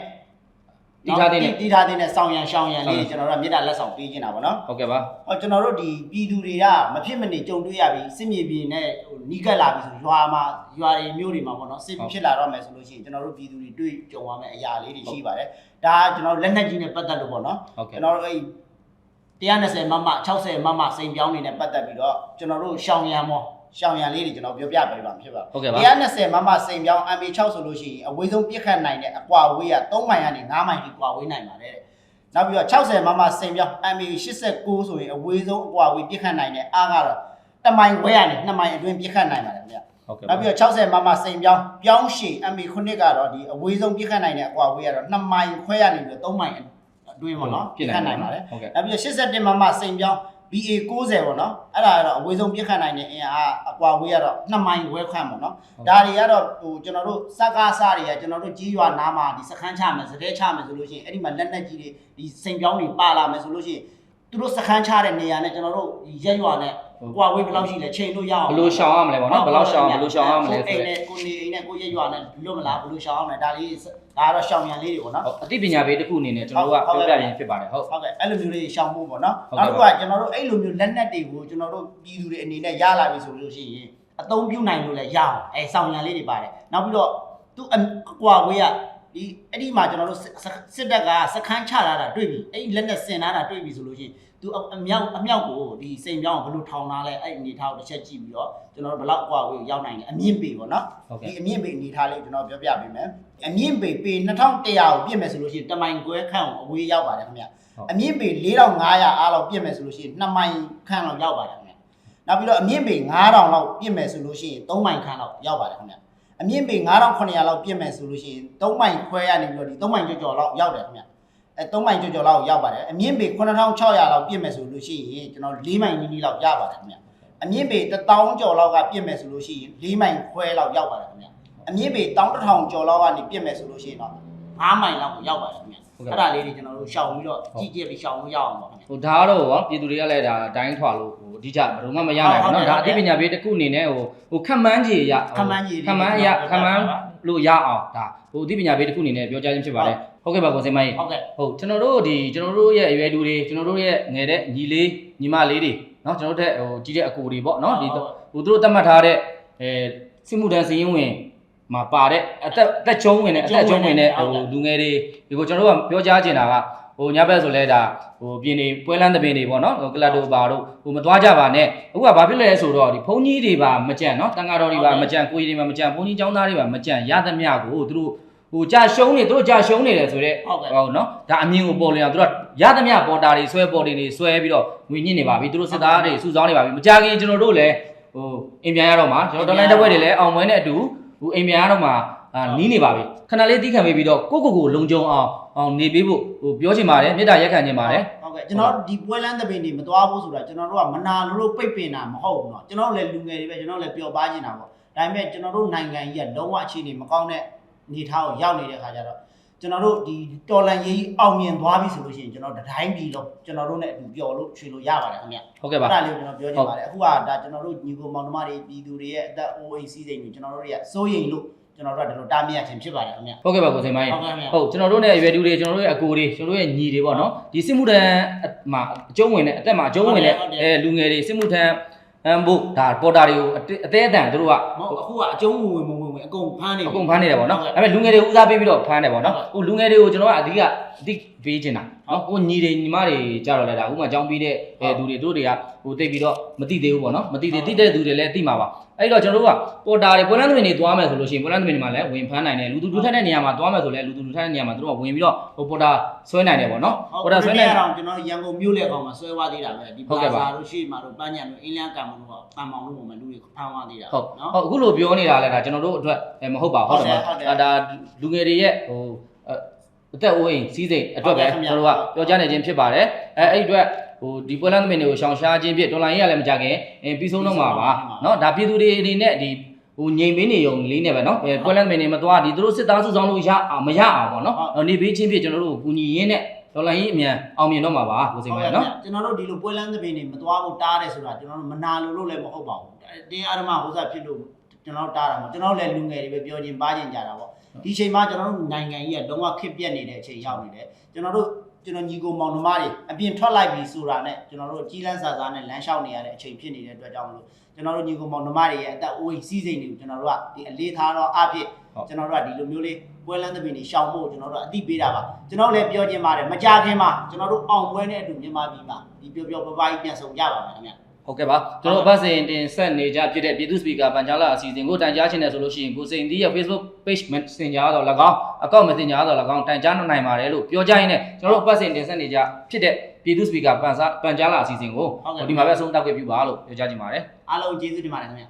တိထားတဲ့နဲ့တိထားတဲ့နဲ့စောင်းရန်ရှောင်းရန်လေးကျွန်တော်တို့ကမြေတားလက်ဆောင်ပေးခြင်းတာဗောနော်ဟုတ်ကဲ့ပါဟောကျွန်တော်တို့ဒီပြည်သူတွေကမဖြစ်မနေကြုံတွေ့ရပြီစစ်မြေပြင်နဲ့ဟိုနီးကပ်လာပြီဆိုရွာမှာရွာတွေမျိုးတွေမှာပေါ့နော်စစ်ဖြစ်လာတော့မယ်ဆိုလို့ရှိရင်ကျွန်တော်တို့ပြည်သူတွေတွေ့ကြုံရမယ့်အရာလေးတွေရှိပါတယ်ဒါကကျွန်တော်တို့လက်နက်ကြီးနဲ့ပတ်သက်လို့ပေါ့နော်ဟုတ်ကဲ့ကျွန်တော်တို့အဲ့120မမ60မမစိန်ပြောင်းနေနဲ့ပတ်သက်ပြီးတော့ကျွန်တော်တို့ရှောင်းရံမော ရှောင်းရံလေးတွေကျွန်တော်ပြောပြပေးပါမှာဖြစ်ပါဟုတ်ကဲ့ပါ120မမစိန်ပြောင်း MB6 ဆိုလို့ရှိရင်အဝေးဆုံးပြစ်ခတ်နိုင်တဲ့အကွာဝေးက3မိုင်ကနေ9မိုင်ထိကွာဝေးနိုင်ပါတယ်တဲ့နောက်ပြီးတော့60မမစိန်ပြောင်း MB89 ဆိုရင်အဝေးဆုံးအကွာဝေးပြစ်ခတ်နိုင်တဲ့အားကတော့1မိုင်ခွဲကနေ2မိုင်အတွင်းပြစ်ခတ်နိုင်ပါတယ်ခင်ဗျဟုတ်ကဲ့နောက်ပြီးတော့60မမစိန်ပြောင်းပြောင်းရှည် MB9 ကတော့ဒီအဝေးဆုံးပြစ်ခတ်နိုင်တဲ့အကွာဝေးကတော့2မိုင်ခွဲကနေပြီးတော့3မိုင်အတွင်းပေါ့နော်ပြစ်ခတ်နိုင်ပါတယ်ဟုတ်ကဲ့နောက်ပြီးတော့81မမစိန်ပြောင်း BA 90ပေါ့နော်အဲ့ဒါကတော့အဝေးဆုံးပြစ်ခတ်နိုင်တဲ့အင်အားအကွာဝေးကတော့2မိုင်ခွဲခန့်ပေါ့နော်ဒါတွေကတော့ဟိုကျွန်တော်တို့စကားစားတွေကကျွန်တော်တို့ကြီးရွာနားမှာဒီစခန်းချမယ်စကဲချမယ်ဆိုလို့ရှိရင်အဲ့ဒီမှာလက်နက်ကြီးတွေဒီစိန်ပြောင်းတွေပါလာမယ်ဆိုလို့ရှိရင်သူတို့စခန်းချတဲ့နေရာနဲ့ကျွန်တော်တို့ဒီရက်ရွာနဲ့ ကွာဝေးဘယ်လောက်ရှိလဲချိန်လို့ရအောင်ဘယ်လိုရှောင်ရမလဲပေါ့နော်ဘယ်လောက်ရှောင်ဘယ်လိုရှောင်ရမလဲကိုဆိုအိမ်တဲ့နဲ့ကိုနေအိမ်နဲ့ကိုရက်ရွာနဲ့လွတ်မလားဘယ်လိုရှောင်အောင်လဲဒါလေးဒါကတော့ရှောင်ရန်လေးတွေပေါ့နော်ဟုတ်အသိပညာပေးတစ်ခုအနေနဲ့ကျွန်တော်တို့ကပြောပြရင်ဖြစ်ပါတယ်ဟုတ်ဟုတ်ကဲ့အဲ့လိုမျိုးလေးရှောင်ဖို့ပေါ့နော်ဟုတ်ကဲ့နောက်တစ်ခုကကျွန်တော်တို့အဲ့လိုမျိုးလက်နက်တွေကိုကျွန်တော်တို့ပြည်သူတွေအနေနဲ့ရလာပြီဆိုလို့ရှိရင်အသုံးပြုနိုင်လို့လည်းရအောင်အဲစောင်ရံလေးတွေပါတယ်နောက်ပြီးတော့သူ့အကွာဝေးကဒီအဲ့ဒီမှာကျွန်တော်တို့စစ်စစ်တပ်ကစခန်းချလာတာတွေ့ပြီအဲ့ဒီလက်နက်စင်လာတာတွေ့ပြီဆိုလို့ရှိရင် သူအမြောက်အမြောက်ကိုဒီစိန်ပြောင်းကိုဘယ်လိုထောင်ထားလဲအဲ့ဒီအနေထားကိုတစ်ချက်ကြည့်ပြီးတော့ကျွန်တော်တို့ဘယ်လောက်ကွာဝေးကိုရောက်နိုင်လဲအမြင့်ပေပေါ့နော်ဟုတ်ဒီကဲ့အမြင့်ပေအနေထားလေးကျွန်တော်ပြောပြပေးမယ်အမြင့်ပေပေ2100ကိုပြည့်မယ်ဆိုလို့ရှိရင်တမိုင်ခွဲခန့်ကိုအဝေးရောက်ပါတယ်ခင်ဗျအမြင့်ပေ4500အားလောက်ပြည့်မယ်ဆိုလို့ရှိရင်2မိုင်ခန့်လောက်ရောက်ပါတယ်ခင်ဗျနောက်ပြီးတော့အမြင့်ပေ9000လောက်ပြည့်မယ်ဆိုလို့ရှိရင်3မိုင်ခန့်လောက်ရောက်ပါတယ်ခင်ဗျအမြင့်ပေ9900လောက်ပြည့်မယ်ဆိုလို့ရှိရင်3မိုင်ခွဲရနေပြီးတော့ဒီ3မိုင်ကျော်ကျော်လောက်ရောက်တယ်ခင်ဗျ အဲ3မိုင်ကျော်ကျော်လောက်ရောက်ပါတယ်အမြင့်ပေ9600လောက်ပြည့်မယ်ဆိုလို့ရှိရင်ကျွန်တော်4မိုင်နီးနီးလောက်ရပါတယ်ခင်ဗျအမြင့်ပေ1000ကျော်လောက်ကပြည့်မယ်ဆိုလို့ရှိရင်4မိုင်ခွဲလောက်ရောက်ပါတယ်ခင်ဗျအမြင့်ပေ1100ကျော်လောက်ကနေပြည့်မယ်ဆိုလို့ရှိရင်တော့5မိုင်လောက်ကိုရောက်ပါတယ်ခင်ဗျအဲ့ဒါလေးတွေကျွန်တော်တို့ရှောင်ပြီးတော့ကြည့်ကြည့်ပြီးရှောင်လို့ရအောင်ပါခင်ဗျ ဟိုဒါကတော့ဗောပြည်သူတွေကလည်းဒါအတိုင်းထွာလို့ဟိုအဓိကဘယ်တော့မှမရနိုင်ဘူး ဟုတ် เนาะ တယ် ဒါအသိပညာပေးတစ်ခုအနေနဲ့ဟိုဟိုခက်မှန်းကြီးရ ခန့်မှန်းကြီး ခက်မှန်းရခက်မှန်း လို့ရအောင်ဒါဟိုအသိပညာပေးတစ်ခုအနေနဲ့ပြောကြားခြင်းဖြစ်ပါတယ် ဟုတ်ကဲ့ပါကိုစင်မကြီး ဟုတ်ကဲ့ ဟုတ်ကျွန်တော်တို့ဒီကျွန်တော်တို့ရဲ့အရွယ်လူတွေကျွန်တော်တို့ရဲ့ငယ်တဲ့ညီလေးညီမလေးတွေเนาะကျွန်တော်တို့တဲ့ဟိုကြီးတဲ့အကိုတွေပေါ့เนาะဒီဟိုသူတို့တတ်မှတ်ထားတဲ့အဲစစ်မှုထမ်းစည်ရင်ဝင်မှာပါတဲ့အသက်အသက်ကျုံးဝင်တဲ့အသက်ကျုံးဝင်တဲ့ဟိုလူငယ်တွေဒီကိုကျွန်တော်တို့ကပြောကြားချင်တာကဟိုညဘက်ဆိုလဲဒါဟိုပြင်းနေပွဲလန်းသပင်းတွေပေါ့နော်ဟိုကလတ်တို့ပါတို့ဟိုမသွားကြပါနဲ့အခုကဘာဖြစ်လဲဆိုတော့ဒီဘုန်းကြီးတွေပါမကြံနော်တန်ဃာတော်တွေပါမကြံကိုကြီးတွေပါမကြံဘုန်းကြီးကျောင်းသားတွေပါမကြံရသမျှကိုသူတို့ ဟိုကြာရှုံးနေသူတို့ကြာရှုံးနေတယ်ဆိုတော့ ဟုတ်ကဲ့ ဟုတ်နော်ဒါအမြင်ကိုပေါ်လင်အောင်သူတို့ရသမျှပေါ်တာတွေဆွဲပေါ်တင်တွေဆွဲပြီးတော့ငွေညစ်နေပါပြီသူတို့စစ်သားတွေစုဆောင်းနေပါပြီမကြခင်ကျွန်တော်တို့လည်းဟိုအိမ်ပြန်ရတော့မှာကျွန်တော်တော်လိုင်းတစ်ဝက်တွေလည်းအောင်ပွဲနဲ့အတူဟိုအိမ်ပြန်ရတော့မှာအာနီးနေပါပြီခဏလေးတီးခံပေးပြီးတော့ကိုကိုကိုလုံခြုံအောင်အောင်နေပေးဖို့ဟိုပြောချင်ပါတယ်မေတ္တာရက်ခံချင်ပါတယ် ဟုတ်ကဲ့ကျွန်တော်တို့ဒီပွဲလန်းသပင်တွေမသွားဘူးဆိုတာကျွန်တော်တို့ကမနာလို့လို့ပိတ်ပင်တာမဟုတ်ဘူးเนาะကျွန်တော်တို့လည်းလူငယ်တွေပဲကျွန်တော်တို့လည်းပျော်ပါနေတာပေါ့ဒါပေမဲ့ကျွန်တော်တို့နိုင်ငံကြီးကလုံးဝအခြေအနေမကောင်းတဲ့ အနေထားကိုရောက်နေတဲ့ခါကျတော့ကျွန်တော်တို့ဒီတော်လန်ရေးကြီးအောင်မြင်သွားပြီဆိုလို့ရှိရင်ကျွန်တော်တို့တိုင်းပြည်လုံးကျွန်တော်တို့နဲ့အတူပျော်လို့ချွေလို့ရပါတယ်ခင်ဗျဟုတ်ကဲ့ပါအဲ့ဒါလေးကိုကျွန်တော်ပြောချင်ပါတယ်အခုကဒါကျွန်တော်တို့ညီကိုမောင်နှမတွေပြည်သူတွေရဲ့အသက်အိုးအိမ်စီးစိမ်တွေကျွန်တော်တို့တွေကစိုးရိမ်လို့ကျွန်တော်တို့ကဒီလိုတားမြစ်ခြင်းဖြစ်ပါတယ်ခင်ဗျဟုတ်ကဲ့ပါကိုစိန်မိုင်းဟုတ်ကဲ့ခင်ဗျဟုတ်ကျွန်တော်တို့နဲ့အရွယ်တူတွေကျွန်တော်တို့ရဲ့အကိုတွေကျွန်တော်တို့ရဲ့ညီတွေပေါ့နော်ဒီစစ်မှုထမ်းမှာအကျုံးဝင်တဲ့အသက်မှာအကျုံးဝင်တဲ့အဲလူငယ်တွေစစ်မှုထမ်းအမ်ဖို့ဒါပေါ်တာတွေကိုအသေးအတန်တို့ကမဟုတ်အခုကအကျုံးဝင်ဝင် ဝင်ဝင်အကုန်ဖမ်းနေပြီအကုန်ဖမ်းနေတယ်ပေါ့နော်ဟုတ်ဒါကဲ့ပေမဲ့လူငယ်တွေကိုဦးစားပေးပြီးတော့ဖမ်းတယ်ပေါ့နော်ဟုတ်ဟိုလူငယ်တွေကိုကျွန်တော်ကအဓိကအဓိပေးချင်တာနော်ဟိုညီတွေညီမတွေကြတော့လဲဒါဥပမာကြောင်းပြီးတဲ့အဲသူတွေတို့တွေကဟိုတိတ်ပြီးတော့မသိသေးဘူးပေါ့နော်မသိသေးသိတဲ့သူတွေလည်းသိမှာပါအဲ့တော့ကျွန်တော်တို့ကပေါ်တာတွေပွဲလန်းသမင်တွေသွားမယ်ဆိုလို့ရှိရင်ပွဲလန်းသမင်တွေမှာလည်းဝင်ဖမ်းနိုင်တယ်လူသူလူထက်တဲ့နေရာမှာသွားမယ်ဆိုလည်းလူသူလူထက်တဲ့နေရာမှာတို့ကဝင်ပြီးတော့ဟိုပေါ်တာဆွဲနိုင်တယ်ပေါ့နော်ဟုတ်ပေါ်တာဆွဲနိုင်တော့ကျွန်တော်ရန်ကုန်မြို့လေကောင်မှာဆွဲသွားသေးတာပဲဒီဟုတ်ကဲ့ပါပါတို့ရှိမှတို့ပန်းညံတို့အင်းလျာကံမတို့ကပန်မောင်တို့ပုံမှာလူတွေဖမ်းသွားသေးတာဟုတ်နော်ဟုတ်အခုလိုပြောနေတာလဲဒါကျွန်တော်တို့အတွက်အဲမဟုတ်ပါဘူးဟုတ်တယ် ဟုတ်တယ် မလားဒါလူငယ်တွေရဲ့ဟိုအသက်အိုးအိမ်စီးစိမ်အတွက်ပဲ ဟုတ်ကဲ့ခင်ဗျာ ကျွန်တော်တို့ကပြောကြနေခြင်းဖြစ်ပါတယ်အဲအဲ့ဒီအတွက်ဟိုဒီပွဲလန်းသမင်တွေကိုရှောင်ရှားခြင်းဖြစ်ဒေါ်လာရင်းကလည်းမကြခင်အဲပြီးဆုံးတော့မှာပါเนาะဒါပြည်သူတွေအနေနဲ့ဒီဟိုငြိမ်မင်းနေုံလေးနဲ့ပဲเนาะအဲပွဲလန်းသမင်တွေမသွားဒီသူတို့စစ်သားစုဆောင်လို့ရအောင်မရအောင်ပေါ့เนาะနေပေးခြင်းဖြစ်ကျွန်တော်တို့ကိုကူညီရင်းနဲ့ဒေါ်လာရင်းအမြန်အောင်မြင်တော့မှာပါကိုစိန်ပါเนาะ ကျွန်တော်တို့ဒီလိုပွဲလန်းသပင်တွေမသွားဘူးတားတယ်ဆိုတာကျွန်တော်တို့မနာလို့လို့လည်းမဟုတ်ပါဘူးတင်းအာရမဟိုစားဖြစ်လို့ ကျွန်တော်တို့တားတာမဟုတ်ကျွန်တော်တို့လည်းလူငယ်တွေပဲပြောချင်းပါချင်းကြတာပေါ့ဒီအချိန်မှာကျွန်တော်တို့နိုင်ငံကြီးကလုံးဝခစ်ပြက်နေတဲ့အချိန်ရောက်နေတယ်ကျွန်တော်တို့ကျွန်တော်ညီကိုမောင်နှမတွေအပြင်ထွက်လိုက်ပြီဆိုတာနဲ့ကျွန်တော်တို့ကြီးလန်းစာစားနဲ့လမ်းလျှောက်နေရတဲ့အချိန်ဖြစ်နေတဲ့အတွက်ကြောင့်မလို့ကျွန်တော်တို့ညီကိုမောင်နှမတွေရဲ့အသက်အိုးအိမ်စီးစိမ်တွေကိုကျွန်တော်တို့ကဒီအလေးထားတော့အဖြစ်ဟုတ်ကျွန်တော်တို့ကဒီလိုမျိုးလေးပွဲလန်းသပင်တွေရှောင်ဖို့ကျွန်တော်တို့အသိပေးတာပါကျွန်တော်လည်းပြောချင်ပါတယ်မကြခင်မှာကျွန်တော်တို့အောင်ပွဲနဲ့အတူမြန်မာပြည်မှာဒီပျော်ပျော်ပပကြီးပြန်ဆောင်ကြပါမယ်ခင်ဗျ ဟုတ်ကဲ့ပါကျွန်တော်ဘတ်စင်တင်ဆက်နေကြဖြစ်တဲ့ပြည်သူ့စပီကာပန်ကြားလာအစီအစဉ်ကိုတိုင်ကြားချင်တယ်ဆိုလို့ရှိရင်ကိုစိန်ဒီရဲ့ Facebook page Messenger တော့၎င်း account Messenger တော့၎င်းတိုင်ကြားနိုင်ပါတယ်လို့ပြောကြရင်းနဲ့ကျွန်တော်တို့ဘတ်စင်တင်ဆက်နေကြဖြစ်တဲ့ပြည်သူ့စပီကာပန်စားပန်ကြားလာအစီအစဉ်ကိုဒီမှာပဲအဆုံးသတ်ခွင့်ပြုပါလို့ပြောကြားချင်ပါတယ်အားလုံးကျေးဇူးတင်ပါတယ်ခင်ဗျ